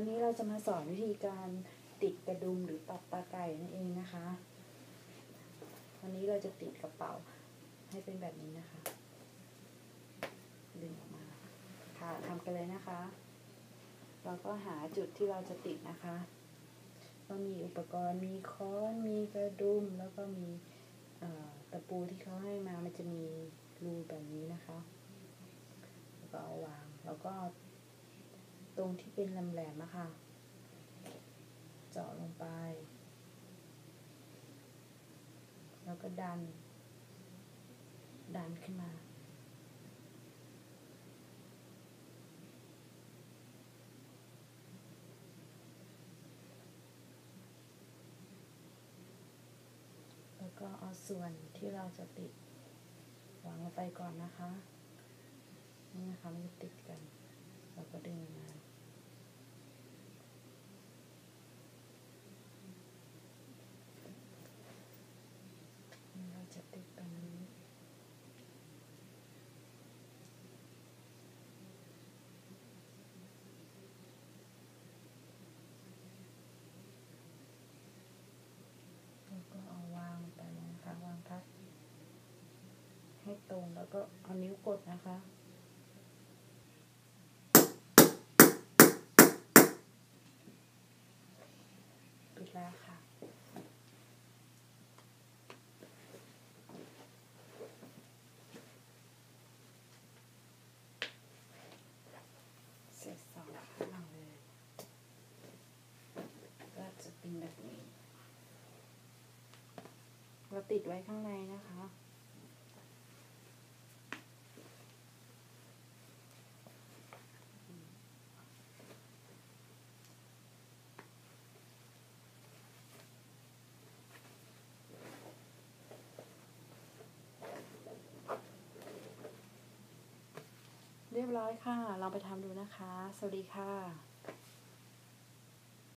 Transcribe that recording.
วันนี้เราจะมาสอนวิธีการติดกระดุมหรือตัดตาไก่นั่นเองนะคะ วันนี้เราจะติดกระเป๋าให้เป็นแบบนี้นะคะ ดึงออกมา ค่ะทำกันเลยนะคะ เราก็หาจุดที่เราจะติดนะคะ ก็มีอุปกรณ์มีค้อนมีกระดุมแล้วก็มีตะปูที่เขาให้มามันจะมีรูแบบนี้นะคะแล้วก็เอาวางแล้วก็ ตรงที่เป็นแหลมๆนะคะเจาะลงไป แล้วก็ดัน ดันขึ้นมาแล้วก็เอาส่วนที่เราจะติดวางลงไปก่อนนะคะ นี่นะคะมันจะติดกัน เราก็ดึงมาจะติดตรงนี้ แล้วก็เอาวางไปนะคะ วางพัก ให้ ตรงแล้วก็เอานิ้วกดนะคะ ปิดแล้วค่ะ เสร็จสองข้างเลย ก็จะเป็นแบบนี้ เราติดไว้ข้างในนะคะ เรียบร้อยค่ะ ลองไปทำดูนะคะ สวัสดีค่ะ